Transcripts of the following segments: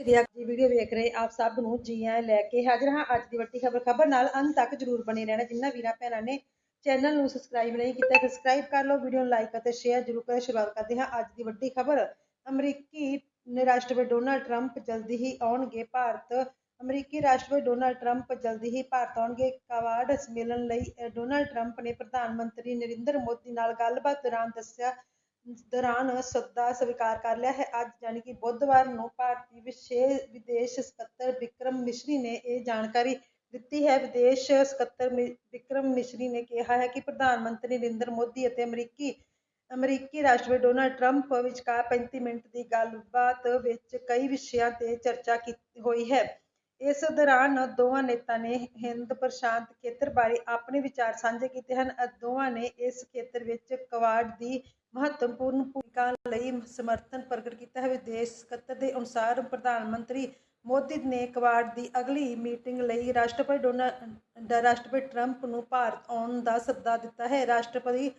ਸ਼੍ਰੀ ਅਕਾਲ ਜੀ ਵੀਡੀਓ ਵੇਖ ਰਹੇ ਆਪ ਸਭ ਨੂੰ ਜੀ ਆਇਆਂ ਲੈ ਕੇ ਹਾਜ਼ਰ ਹਾਂ ਅੱਜ ਦੀ ਵੱਡੀ ਖਬਰ ਖਬਰ ਨਾਲ ਅੰਤ ਤੱਕ ਜਰੂਰ ਬਣੇ ਰਹਿਣਾ। ਜਿੰਨਾ ਵੀਰਾਂ ਭੈਣਾਂ ਨੇ ਚੈਨਲ ਨੂੰ ਸਬਸਕ੍ਰਾਈਬ ਨਹੀਂ ਕੀਤਾ ਸਬਸਕ੍ਰਾਈਬ ਕਰ ਲਓ ਵੀਡੀਓ ਨੂੰ ਲਾਈਕ ਅਤੇ ਸ਼ੇਅਰ ਜਰੂਰ ਕਰੇ ਸ਼ੁਰੂਆਤ ਕਰਦੇ ਹਾਂ ਅੱਜ ਦੀ ਵੱਡੀ ਖਬਰ। ਅਮਰੀਕੀ ਰਾਸ਼ਟਰਪਤੀ ਡੋਨਾਲਡ ਟਰੰਪ ਜਲਦੀ ਹੀ ਆਉਣਗੇ ਭਾਰਤ ਅਮਰੀਕੀ ਰਾਸ਼ਟਰਪਤੀ ਡੋਨਾਲਡ ਟਰੰਪ ਜਲਦੀ ਹੀ ਭਾਰਤ ਆਉਣਗੇ। ਕਾਵਾਰਡ ਸੰਮੇਲਨ ਲਈ ਅ, ਡੋਨਾਲਡ ਟਰੰਪ ਨੇ ਪ੍ਰਧਾਨ ਮੰਤਰੀ ਨਰਿੰਦਰ ਮੋਦੀ ਨਾਲ ਗੱਲਬਾਤ ਦੌਰਾਨ ਦੱਸਿਆ ਦੌਰਾਨ ਸੱਦਾ ਸਵੀਕਾਰ ਕਰ ਲਿਆ ਹੈ। ਅੱਜ ਯਾਨੀ ਕਿ ਬੁੱਧਵਾਰ ਨੂੰ ਭਾਰਤੀ ਵਿਸ਼ੇਸ਼ ਵਿਦੇਸ਼ ਸਕੱਤਰ ਵਿਕਰਮ ਮਿਸ਼ਰੀ ਨੇ ਇਹ ਜਾਣਕਾਰੀ ਦਿੱਤੀ ਹੈ। ਵਿਦੇਸ਼ ਸਕੱਤਰ ਵਿਕਰਮ ਮਿਸ਼ਰੀ ਨੇ ਕਿਹਾ ਹੈ ਕਿ ਪ੍ਰਧਾਨ ਮੰਤਰੀ ਨਰਿੰਦਰ ਮੋਦੀ ਅਤੇ ਅਮਰੀਕੀ ਅਮਰੀਕੀ ਰਾਸ਼ਟਰਪਤੀ ਡੋਨਾਲਡ ਟਰੰਪ ਵਿਚਕਾਰ 35 ਮਿੰਟ ਦੀ ਗੱਲਬਾਤ ਵਿੱਚ ਕਈ ਵਿਸ਼ਿਆਂ ਤੇ ਚਰਚਾ ਕੀਤੀ ਹੋਈ ਹੈ। ਇਸ ਦੌਰਾਨ ਦੋਵਾਂ ਨੇਤਾ ਨੇ ਹਿੰਦ ਪ੍ਰਸ਼ਾਂਤ ਖੇਤਰ ਬਾਰੇ ਆਪਣੇ ਵਿਚਾਰ ਸਾਂਝੇ ਕੀਤੇ ਹਨ। ਦੋਵਾਂ ਨੇ ਇਸ ਖੇਤਰ ਵਿੱਚ ਕਵਾਡ ਦੀ ਮਹੱਤਵਪੂਰਨ ਭੂਮਿਕਾ ਲਈ ਸਮਰਥਨ ਪ੍ਰਗਟ ਕੀਤਾ ਹੈ। ਵਿਦੇਸ਼ ਸਕੱਤਰ ਦੇ ਅਨੁਸਾਰ ਪ੍ਰਧਾਨ ਮੰਤਰੀ ਮੋਦੀ ਨੇ ਕਵਾਡ ਦੀ ਅਗਲੀ ਮੀਟਿੰਗ ਲਈ ਰਾਸ਼ਟਰਪਤੀ ਡੋਨਾਲਡ ਰਾਸ਼ਟਰਪਤੀ ਟਰੰਪ ਨੂੰ ਭਾਰਤ ਆਉਣ ਦਾ ਸੱਦਾ ਦਿੱਤਾ ਹੈ। ਰਾਸ਼ਟਰਪਤੀ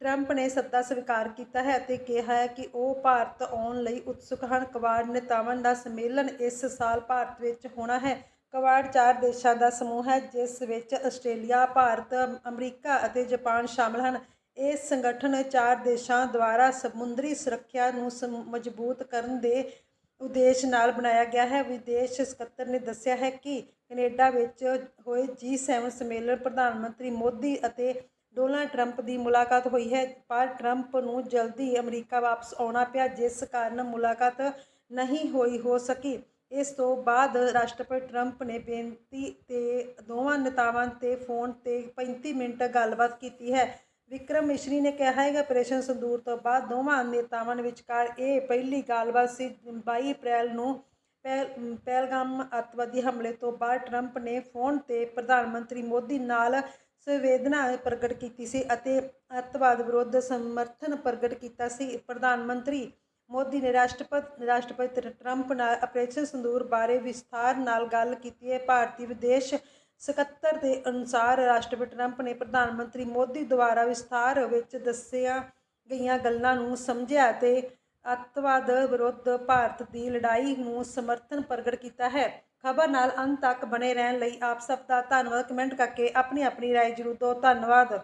ਟਰੰਪ ਨੇ ਸੱਦਾ ਸਵੀਕਾਰ ਕੀਤਾ ਹੈ ਅਤੇ ਕਿਹਾ ਹੈ ਕਿ ਉਹ ਭਾਰਤ ਆਉਣ ਲਈ ਉਤਸੁਕ ਹਨ। ਕਵਾਡ ਨੇਤਾਵਾਂ ਦਾ ਸੰਮੇਲਨ ਇਸ ਸਾਲ ਭਾਰਤ ਵਿੱਚ ਹੋਣਾ ਹੈ। ਕਵਾਡ ਚਾਰ ਦੇਸ਼ਾਂ ਦਾ ਸਮੂਹ ਹੈ, ਜਿਸ ਵਿੱਚ ਆਸਟ੍ਰੇਲੀਆ, ਭਾਰਤ, ਅਮਰੀਕਾ ਅਤੇ ਜਾਪਾਨ ਸ਼ਾਮਲ ਹਨ। ਇਹ ਸੰਗਠਨ ਚਾਰ ਦੇਸ਼ਾਂ ਦੁਆਰਾ ਸਮੁੰਦਰੀ ਸੁਰੱਖਿਆ ਨੂੰ ਸਮ- ਮਜ਼ਬੂਤ ਕਰਨ ਦੇ ਉਦੇਸ਼ ਨਾਲ ਬਣਾਇਆ ਗਿਆ ਹੈ। ਵਿਦੇਸ਼ ਸਕੱਤਰ ਨੇ ਦੱਸਿਆ ਹੈ ਕਿ ਕੈਨੇਡਾ ਵਿੱਚ ਹੋਏ G7 ਸੰਮੇਲਨ ਪ੍ਰਧਾਨ ਮੰਤਰੀ ਮੋਦੀ ਅਤੇ ਡੋਨਾਲਡ ਟਰੰਪ ਦੀ ਮੁਲਾਕਾਤ ਹੋਈ ਹੈ। ਪਰ ਟਰੰਪ ਨੂੰ ਜਲਦੀ ਅਮਰੀਕਾ ਵਾਪਸ ਆਉਣਾ ਪਿਆ, ਜਿਸ ਕਾਰਨ ਮੁਲਾਕਾਤ ਨਹੀਂ ਹੋਈ, ਹੋ ਸਕੀ। ਇਸ ਤੋਂ ਬਾਅਦ ਰਾਸ਼ਟਰਪਤੀ ਟਰੰਪ ਨੇ ਬੇਨਤੀ ਤੇ ਦੋਵਾਂ ਨੇਤਾਵਾਂ ਤੇ ਫੋਨ ਤੇ 35 ਮਿੰਟ ਗੱਲਬਾਤ ਕੀਤੀ ਹੈ। ਵਿਕਰਮ ਮਿਸ਼ਰੀ ਨੇ ਕਿਹਾ ਹੈ ਕਿ ਆਪਰੇਸ਼ਨ ਸੰਦੂਰ ਤੋਂ ਬਾਅਦ ਦੋਵਾਂ ਨੇਤਾਵਾਂ ਵਿਚਕਾਰ ਇਹ ਪਹਿਲੀ ਗੱਲਬਾਤ ਸੀ। 22 ਅਪ੍ਰੈਲ ਨੂੰ ਪਹਿਲ- ਪਹਿਲਗਾਮ ਅੱਤਵਾਦੀ ਹਮਲੇ ਤੋਂ ਬਾਅਦ ਟਰੰਪ ਨੇ ਫੋਨ ਤੇ ਪ੍ਰਧਾਨ ਮੰਤਰੀ ਮੋਦੀ ਨਾਲ ਸੰਵੇਦਨਾ ਪ੍ਰਗਟ ਕੀਤੀ ਸੀ ਅਤੇ ਅੱਤਵਾਦ ਵਿਰੁੱਧ ਸਮਰਥਨ ਪ੍ਰਗਟ ਕੀਤਾ ਸੀ। ਪ੍ਰਧਾਨ ਮੰਤਰੀ ਮੋਦੀ ਨੇ ਰਾਸ਼ਟਰਪਤੀ ਰਾਸ਼ਟਰਪਤੀ ਟਰੰਪ ਨਾਲ ਆਪਰੇਸ਼ਨ ਸੰਦੂਰ ਬਾਰੇ ਵਿਸਥਾਰ ਨਾਲ ਗੱਲ ਕੀਤੀ। ਹੈ ਭਾਰਤੀ ਵਿਦੇਸ਼ ਸਕੱਤਰ ਦੇ ਅਨੁਸਾਰ ਰਾਸ਼ਟਰਪਤੀ ਟਰੰਪ ਨੇ ਪ੍ਰਧਾਨ ਮੰਤਰੀ ਮੋਦੀ ਦੁਆਰਾ ਵਿਸਥਾਰ ਵਿੱਚ ਦੱਸੀਆਂ ਗਈਆਂ ਗੱਲਾਂ ਨੂੰ ਸਮਝਿਆ ਤੇ ਅੱਤਵਾਦ ਵਿਰੁੱਧ ਭਾਰਤ ਦੀ ਲੜਾਈ ਨੂੰ ਸਮਰਥਨ ਪ੍ਰਗਟ ਕੀਤਾ ਹੈ। ਖਬਰ ਨਾਲ ਅੰਤ ਤੱਕ ਬਣੇ ਰਹਿਣ ਲਈ ਆਪ ਸਭ ਦਾ ਧੰਨਵਾਦ। ਕਮੈਂਟ ਕਰਕੇ ਆਪਣੀ ਆਪਣੀ ਰਾਏ ਜ਼ਰੂਰ ਦਿਓ। ਧੰਨਵਾਦ।